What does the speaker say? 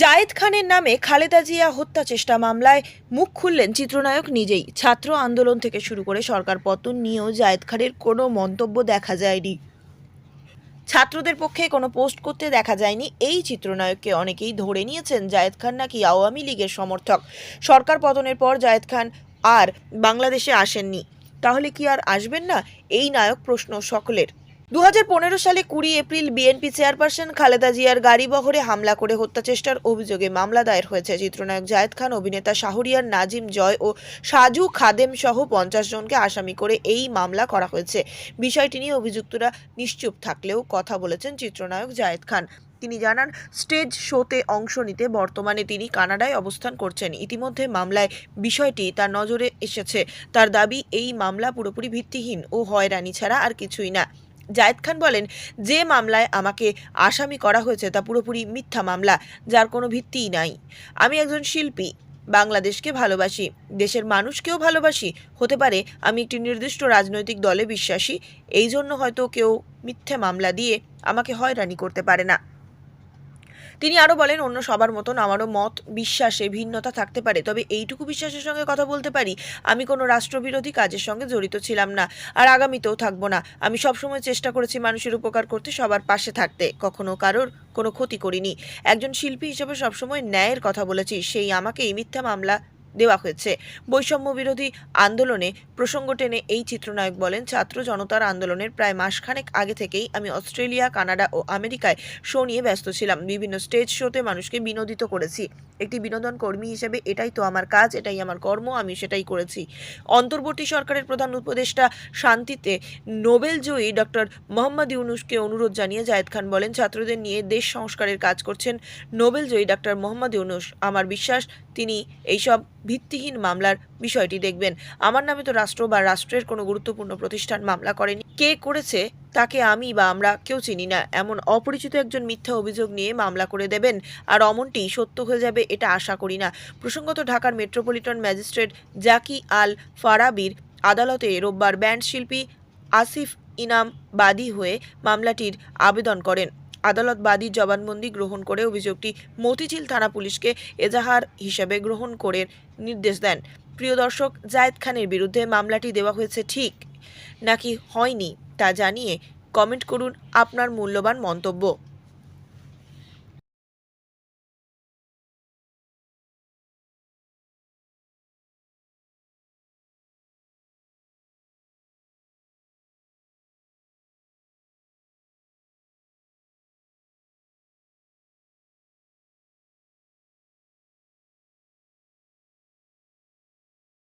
জায়েদ খানের নামে খালেদা জিয়া হত্যা চেষ্টা মামলায় মুখ খুললেন চিত্রনায়ক নিজেই। ছাত্র আন্দোলন থেকে শুরু করে সরকার পতন নিয়েও জায়েদ খানের কোনো মন্তব্য দেখা যায়নি। ছাত্রদের পক্ষে কোনো পোস্ট করতে দেখা যায়নি। এই চিত্রনায়ককে অনেকেই ধরে নিয়েছেন জায়েদ খান নাকি আওয়ামী লীগের সমর্থক। সরকার পতনের পর জায়েদ খান আর বাংলাদেশে আসেননি। তাহলে কি আর আসবেন না? এই নায়ক প্রশ্ন সকলের। দু হাজার পনেরো সালে কুড়ি এপ্রিল বিএনপি চেয়ারপারসন খালেদা জিয়ার গাড়ি বহরে হামলা করে হত্যা চেষ্টার অভিযোগে মামলা দায়ের হয়েছে। চিত্রনায়ক জায়েদ খান, অভিনেতা শাহরিয়ার, নাজিম জয় ও সাজু খাদেম সহ পঞ্চাশ জনকে আসামি করে এই মামলা করা হয়েছে। বিষয়টি নিয়ে অভিযুক্তরা নিশ্চুপ থাকলেও কথা বলেছেন চিত্রনায়ক জায়েদ খান। তিনি জানান, স্টেজ শোতে অংশ নিতে বর্তমানে তিনি কানাডায় অবস্থান করছেন। ইতিমধ্যে মামলায় বিষয়টি তার নজরে এসেছে। তার দাবি, এই মামলা পুরোপুরি ভিত্তিহীন ও হয়রানি ছাড়া আর কিছুই না। জায়েদ খান বলেন, যে মামলায় আমাকে আসামি করা হয়েছে, তা পুরোপুরি মিথ্যা মামলা, যার কোনো ভিত্তিই নাই। আমি একজন শিল্পী, বাংলাদেশকে ভালোবাসি, দেশের মানুষকেও ভালোবাসি। হতে পারে আমি একটি নির্দিষ্ট রাজনৈতিক দলে বিশ্বাসী, এই জন্য হয়তো কেউ মিথ্যে মামলা দিয়ে আমাকে হয়রানি করতে পারে না। তিনি আরও বলেন, অন্য সবার মতন আমারও মত, বিশ্বাসে ভিন্নতা থাকতে পারে। তবে এইটুকু বিশ্বাসের সঙ্গে কথা বলতে পারি, আমি কোনো রাষ্ট্রবিরোধী কাজের সঙ্গে জড়িত ছিলাম না, আর আগামীতেও থাকব না। আমি সবসময় চেষ্টা করেছি মানুষের উপকার করতে, সবার পাশে থাকতে। কখনো কারোর কোনো ক্ষতি করিনি। একজন শিল্পী হিসেবে সবসময় ন্যায়ের কথা বলেছি, সেই আমাকে এই মিথ্যা মামলা দেওয়া হয়েছে। বৈষম্য বিরোধী আন্দোলনে প্রসঙ্গ টেনে এই চিত্রনায়ক বলেন, ছাত্র জনতার আন্দোলনের প্রায় মাসখানেক আগে থেকেই আমি অস্ট্রেলিয়া, কানাডা ও আমেরিকায় শো নিয়ে ব্যস্ত ছিলাম। বিভিন্ন স্টেজ শোতে মানুষকে বিনোদিত করেছি। একটি বিনোদন কর্মী হিসেবে এটাই তো আমার কাজ, এটাই আমার কর্ম, আমি সেটাই করেছি। অন্তর্বর্তী সরকারের প্রধান উপদেষ্টা শান্তিতে নোবেল জয়ী ডক্টর মোহাম্মদ ইউনুসকে অনুরোধ জানিয়ে জায়েদ খান বলেন, ছাত্রদের নিয়ে দেশ সংস্কারের কাজ করছেন নোবেল জয়ী ডক্টর মোহাম্মদ ইউনুস। আমার বিশ্বাস, তিনি এইসব ভিত্তিহীন মামলার বিষয়টি দেখবেন। আমার নামে তো রাষ্ট্র বা রাষ্ট্রের কোনো গুরুত্বপূর্ণ প্রতিষ্ঠান মামলা করেনি। কে করেছে, তাকে আমি বা আমরা কেউ চিনি না। এমন অপরিচিত একজন মিথ্যা অভিযোগ নিয়ে মামলা করে দেবেন, আর অমনটি সত্য হয়ে যাবে এটা আশা করি না। প্রসঙ্গত ঢাকার মেট্রোপলিটন ম্যাজিস্ট্রেট জাকি আল ফারাবির আদালতে রোববার ব্যান্ড শিল্পী আসিফ ইনাম বাদী হয়ে মামলাটির আবেদন করেন। আদালত বাদীর জবানবন্দি গ্রহণ করে অভিযোগটি মতিঝিল থানা পুলিশকে এজাহার হিসেবে গ্রহণ করে নির্দেশ দেন। প্রিয় দর্শক, জায়েদ খানের বিরুদ্ধে মামলাটি দেওয়া হয়েছে ঠিক নাকি হয়নি তা জানিয়ে কমেন্ট করুন আপনার মূল্যবান মন্তব্য।